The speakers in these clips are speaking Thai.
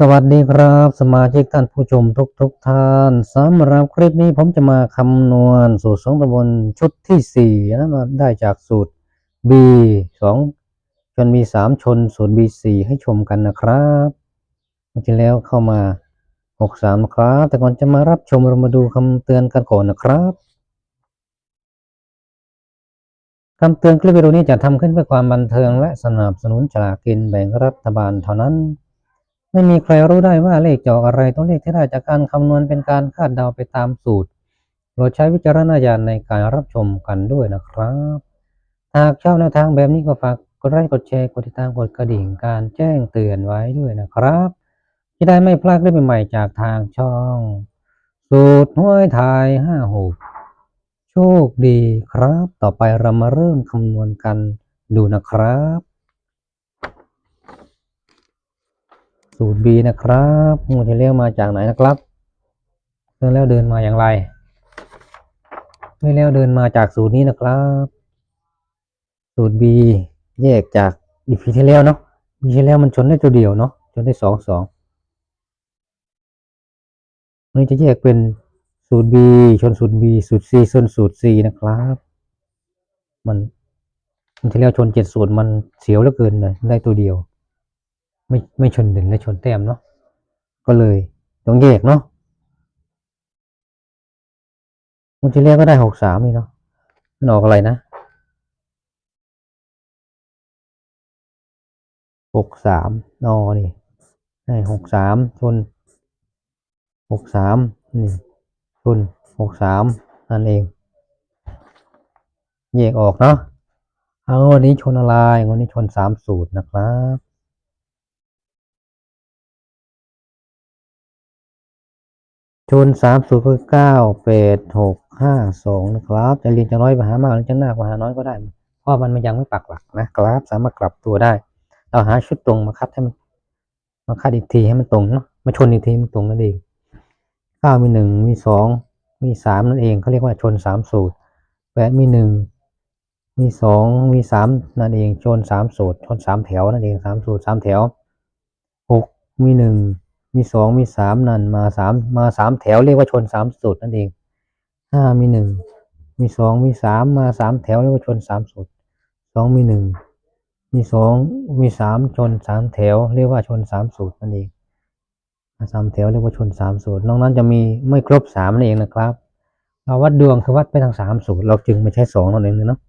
สวัสดีครับ สมาชิกท่านผู้ชมทุกทุกๆท่านสำหรับคลิปนี้ผมจะมาคำนวณสูตรสองตำบลชุดที่สี่นะมาได้จากสูตร B สองจนมีสามชนสูตร B สี่ให้ชมกันนะครับเมื่อที่แล้วเข้ามาหกสามครับ แต่ก่อนจะมารับชมเรามาดูคำเตือนกันก่อนนะครับคำเตือนคลิปวิดีโอนี้จะทำขึ้นเพื่อความบันเทิงและสนับสนุนฉลากกินแบ่งรัฐบาลเท่านั้น ไม่มีใครรู้ได้ว่าเลขจะออกอะไรตัวเลขที่ได้จากการคำนวณเป็นการคาดเดาไปตามสูตรโปรดใช้วิจารณญาณในการรับชมกันด้วยนะครับ หากชอบแนวทางแบบนี้ก็ฝากกดไลค์กดแชร์กดติดตามกดกระดิ่งการแจ้งเตือนไว้ด้วยนะครับจะได้ไม่พลาดคลิปใหม่ๆจากทางช่อง สูตรห้วยไทยห้าหกโชคดีครับ ต่อไปเรามาเริ่มคำนวณกันดูนะครับ สูตร B นะครับงวดที่แล้วมาจากไหนนะครับเดินแล้วเดินมาอย่างไรเดินแล้วเดินมาจากสูตรนี้นะครับ สูตร B แยกจากอีพีที่แล้วเนาะปีที่แล้วมันชนได้ตัวเดียวเนาะชนได้สองสองวันนี้จะแยกเป็นสูตร B ชนสูตร B สูตร C ชนสูตร C นะครับ มันมันที่แล้วชนเจ็ดสูตรมันเสียวเหลือเกินเลยได้ตัวเดียว ไม่ไม่ชนเด่นและชนแต้มเนาะก็เลยต้องแยกเนาะมันที่แรกก็ได้หกสามนี่เนาะมันออกอะไรนะหกสามนอนี่ได้หกสามชนหกสามนี่ชนหกสามนั่นเองแยกออกเนาะเอาวันนี้ชนอะไรวันนี้ชนสามสูตรนะครับ ชนสามศูนย์คือเก้าแปดหกห้าสองนะครับจะเรียนจะน้อยไปหามากหรือจะหน้ากว่าหาน้อยก็ได้ เพราะมันมันยังไม่ปักหลักนะครับ สามารถกลับตัวได้ เราหาชุดตรงมาคัดให้มันมาคัดอีกทีให้มันตรงเนาะมาชนอีกทีมันตรงนั่นเองเก้ามีหนึ่งมีสองมีสามนั่นเองเขาเรียกว่าชนสามสูตรแปดมีหนึ่งมีสองมีสามนั่นเองชนสามสูตรชนสามแถวนั่นเองสามสูตรสามแถวหกมีหนึ่ง มีสองมีสามนั่นมาสามมาสามแถวเรียกว่าชนสามสูตรนั่นเองห้ามีหนึ่งมีสองมีสามมาสามแถวเรียกว่าชนสามสูตรสองมีหนึ่งมีสองมีสามชนสามแถว เรียกว่าชนสามสูตรนั่นเองสามแถวเรียกว่าชนสามสูตรนอกนั้นจะมีไม่ครบสามนั่นเองนะครับ เราวัดดวงคือวัดไปทางสามสูตรเราจึงไม่ใช้สองนั่นเองเนาะ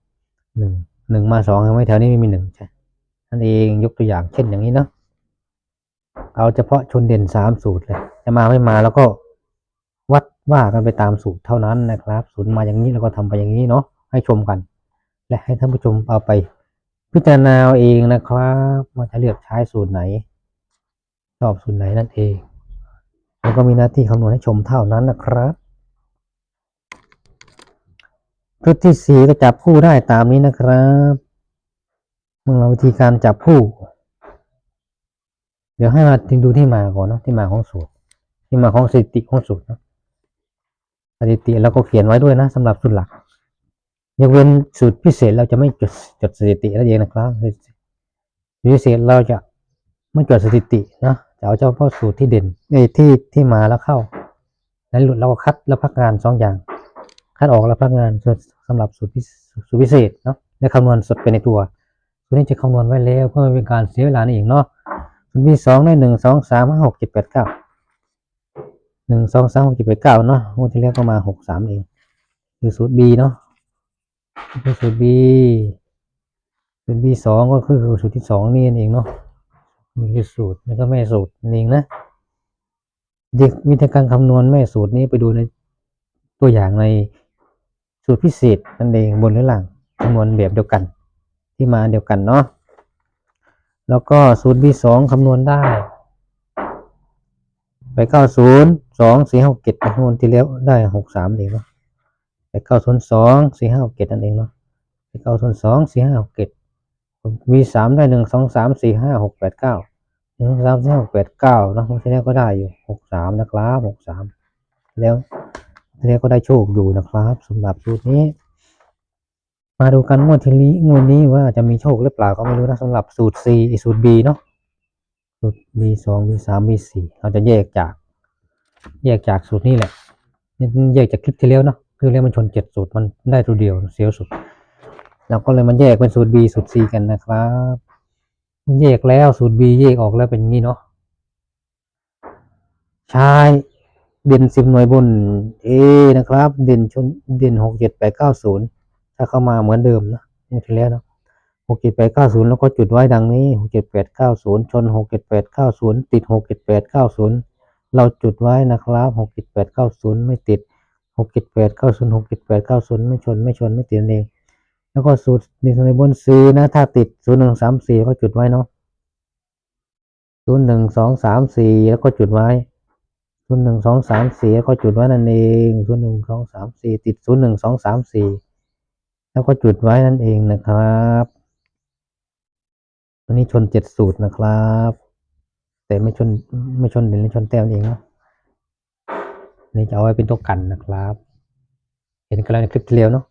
หนึ่งหนึ่งมาสองไม่แถวนี้ไม่มีหนึ่งใช่นั่นเองยกตัวอย่างเช่นอย่างนี้เนาะ เอาเฉพาะชนเด่นสามสูตรเลย จะมาไม่มาแล้วก็วัดว่ากันไปตามสูตรเท่านั้นนะครับ สูตรมาอย่างนี้เราก็ทำไปอย่างนี้เนาะให้ชมกัน และให้ท่านผู้ชมเอาไป พิจารณาเองนะครับว่าจะเลือกใช้สูตรไหนชอบสูตรไหนนั่นเองแล้วก็มีหน้าที่คำนวณให้ชมเท่านั้นนะครับชุดที่สี่ก็จับคู่ได้ตามนี้นะครับ เมื่อวิธีการจับคู่ เดี๋ยวให้มาดูที่มาก่อนนะที่มาของสูตร ที่มาของสถิติของสูตรนะสถิติเราก็เขียนไว้ด้วยนะสำหรับสูตรหลักยกเว้นสูตรพิเศษเราจะไม่จดจดสถิตินั่นเองนะครับสูตรพิเศษเราจะไม่จดสถิตินะจะเอาเฉพาะสูตรที่เด่นไอ้ที่ที่มาแล้วเข้าแล้วหลุดเราก็คัดแล้วพักงานสองอย่าง คัดออกแล้วพักงานส่วนสำหรับสูตรพิสูตรพิเศษเนาะและคำนวณสดไปในตัวสูตรนี้จะคำนวณไว้แล้วเพื่อไม่เป็นการเสียเวลานั่นเองเนาะ มันมีสองได้หนึ่งสองสามห้าหกเจ็ดแปดเก้าหนึ่งสองสามหกเจ็ดแปดเก้าเนาะงวดที่แล้วก็มาหกสามเองคือสูตร B เนาะคือสูตร B สูตร B สองก็คือสูตรที่สองนี่เองเนาะนี่คือสูตรแล้วก็แม่สูตรนั่นเองนะเด็กวิธีการคำนวณแม่สูตรนี้ไปดูในตัวอย่างในสูตรพิเศษนั่นเองบนหรือหลังคำนวณแบบเดียวกัน ที่มาเดียวกันเนาะ แล้วก็ศูนย์ B สองคำนวณได้ ไปเก้าศูนย์สองสี่ห้าเจ็ดคำนวณที่แล้วได้หกสามเองเนาะไปเก้าศูนย์สองสี่ห้าเจ็ดนั่นเองเนาะไปเก้าศูนย์สองสี่ห้าเจ็ด V สามได้หนึ่งสองสามสี่ห้าหกแปดเก้าหนึ่งสามสี่ห้าหกแปดเก้านะที่แล้วก็ได้อยู่หกสามนะครับหกสามแล้วที่แล้วก็ได้โชคอยู่นะครับสำหรับสูตรนี้ มาดูกันงวดทีนี้งวดนี้ว่าจะมีโชคหรือเปล่าก็ไม่รู้นะสำหรับสูตร C สูตร B เนาะสูตร b สอง b สาม b สี่เราจะแยกจาก แยกจากสูตรนี้แหละแยกจากคลิปที่แล้วเนาะคลิปที่แล้วมันชนเจ็ดสูตรมันได้ตัวเดียวเสียวสุดเราก็เลยมาแยกเป็นสูตร b สูตร c กันนะครับแยกแล้วสูตร b แยกออกแล้วเป็นงนี้เนาะใช้เด่นสิบหน่วยบน A นะครับ เด่นชนเด่นหกเจ็ดแปดเก้าศูนย์ ถ้าเข้ามาเหมือนเดิมนะนี่ที่แล้วเนาะหกเจ็ดแปดเก้าศูนย์แล้วก็จุดไว้ดังนี้หกเจ็ดแปดเก้าศูนย์ชนหกเจ็ดแปดเก้าศูนย์ติดหกเจ็ดแปดเก้าศูนย์เราจุดไว้นะครับหกเจ็ดแปดเก้าศูนย์ไม่ติดหกเจ็ดแปดเก้าศูนย์หกเจ็ดแปดเก้าศูนย์ไม่ชนไม่ชนไม่ติดเองแล้วก็สูตรในส่วนในบนซีนะถ้าติดศูนย์หนึ่งสามสี่ก็จุดไว้เนาะศูนย์หนึ่งสองสามสี่แล้วก็จุดไว้ศูนย์หนึ่งสองสามสี่แล้วก็จุดไว้นั่นเองศูนย์หนึ่งสองสามสี่ติดศูนย์หนึ่งสองสามสี่ แล้วก็จุดไว้นั่นเองนะครับตัวนี้ชนเจ็ดสูตรนะครับ แต่ไม่ชนไม่ชนเด่นไม่ชนแต้มเองเนาะนี่จะเอาไว้เป็นตัวกันนะครับ เห็นกันแล้วในคลิปที่แล้วเนาะ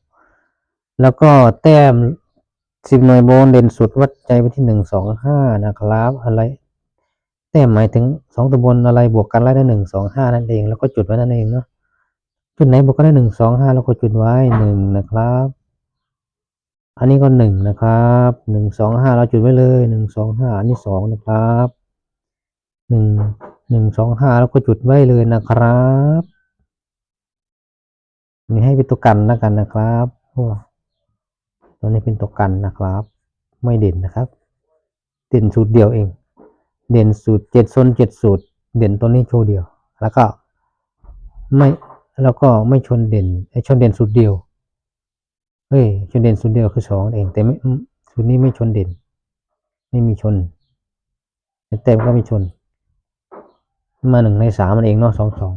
แล้วก็แต้มสิบหน่วยโบนเด่นสุดวัดใจไปที่หนึ่งสองห้านะครับ อะไร แต้มหมายถึงสองตัวบนอะไรบวกกันไล่ได้หนึ่งสองห้านั่นเอง แล้วก็จุดไว้นั่นเองเนาะจุดไหนบวกกันได้หนึ่งสองห้าแล้วก็จุดไว้หนึ่งนะครับ อันนี้ก็หนึ่งนะครับหนึ่งสองห้าเราจุดไว้เลยหนึ่งสองห้าอันนี้สองนะครับหนึ่งหนึ่งสองห้าแล้วก็จุดไว้เลยนะครับนี่ให้เป็นตัวกันแล้วกันนะครับตัวนี้เป็นตัวกันนะครับ ไม่เด่นนะครับ เด่นสูตรเดียวเอง เด่นสูตรเจ็ดโซนเจ็ดสูตร เด่นตัวนี้โชว์เดียว แล้วก็ไม่แล้วก็ไม่ชนเด่นไอชนเด่นสูตรเดียว เฮ้ยชนเด่นสูตรเดียวคือสองเอง แต่ไม่สูตรนี้ไม่ชนเด่น ไม่มีชนเต็มก็ไม่ชน มาหนึ่งในสามมันเองเนาะสองสอง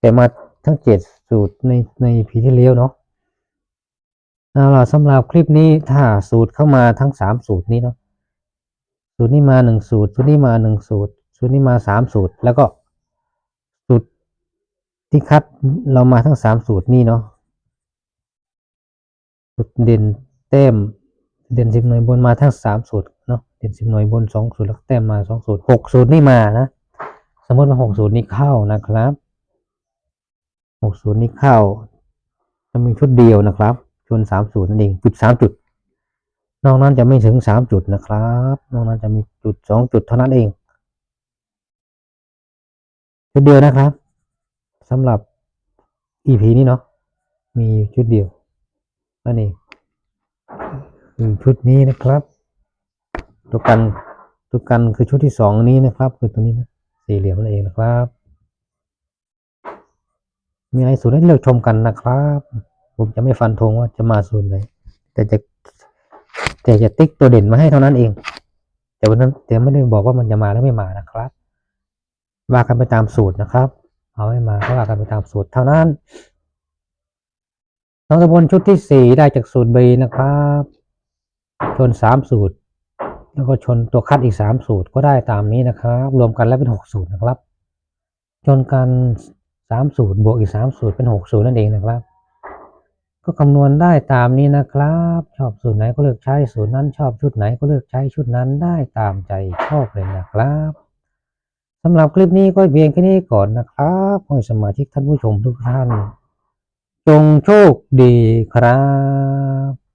แต่มาทั้งเจ็ดสูตรในในพีที่เลี้ยวเนาะเอาล่ะสำหรับคลิปนี้ถ้าสูตรเข้ามาทั้งสามสูตรนี้เนาะสูตรนี้มาหนึ่งสูตร สูตรนี้มาหนึ่งสูตร สูตรนี้มาสามสูตร แล้วก็สูตรที่คัดเรามาทั้งสามสูตรนี้เนาะ สูตรเด่นแต้ม เด่นสิบหน่วยบนมาทั้งสามสูตรเนาะเด่นสิบหน่วยบนสองสูตรแล้วก็แต้มมาสองสูตรหกสูตรนี่มานะสมมติว่าหกสูตรนี้เข้านะครับหกสูตรนี้เข้าจะมีชุดเดียวนะครับชนสามสูตรนั่นเองจุดสามจุดนอกนั้นจะไม่ถึงสามจุดนะครับ นอกนั้นจะมีจุดสองจุดเท่านั้นเอง ชุดเดียวนะครับสำหรับ EP นี้เนาะมีชุดเดียว นั่นเองคือชุดนี้นะครับ ตัวกันตัวกันคือชุดที่สองนี้นะครับ คือตัวนี้นะสี่เหลี่ยมนั่นเองนะครับ มีอะไรสูตรให้เลือกชมกันนะครับ ผมจะไม่ฟันธงว่าจะมาสูตรไหนแต่จะแต่จะติ๊กตัวเด่นมาให้เท่านั้นเอง แต่วันนั้นแต่ไม่ได้บอกว่ามันจะมาหรือไม่มานะครับว่ากันไปตามสูตรนะครับ เอาให้มาก็ว่ากันไปตามสูตรเท่านั้น น้องตะบนชุดที่สี่ได้จากสูตร B นะครับ ชนสามสูตร แล้วก็ชนตัวคัดอีกสามสูตรก็ได้ตามนี้นะครับ รวมกันแล้วเป็นหกสูตรนะครับ ชนกันสามสูตรบวกอีกสามสูตรเป็นหกสูตรนั่นเองนะครับ ก็คำนวณได้ตามนี้นะครับ ชอบสูตรไหนก็เลือกใช้สูตรนั้นชอบชุดไหนก็เลือกใช้ชุดนั้นได้ตามใจชอบเลยนะครับสำหรับคลิปนี้ก็เพียงแค่นี้ก่อนนะครับขอให้สมาชิกท่านผู้ชมทุกท่าน จงโชคดีครับ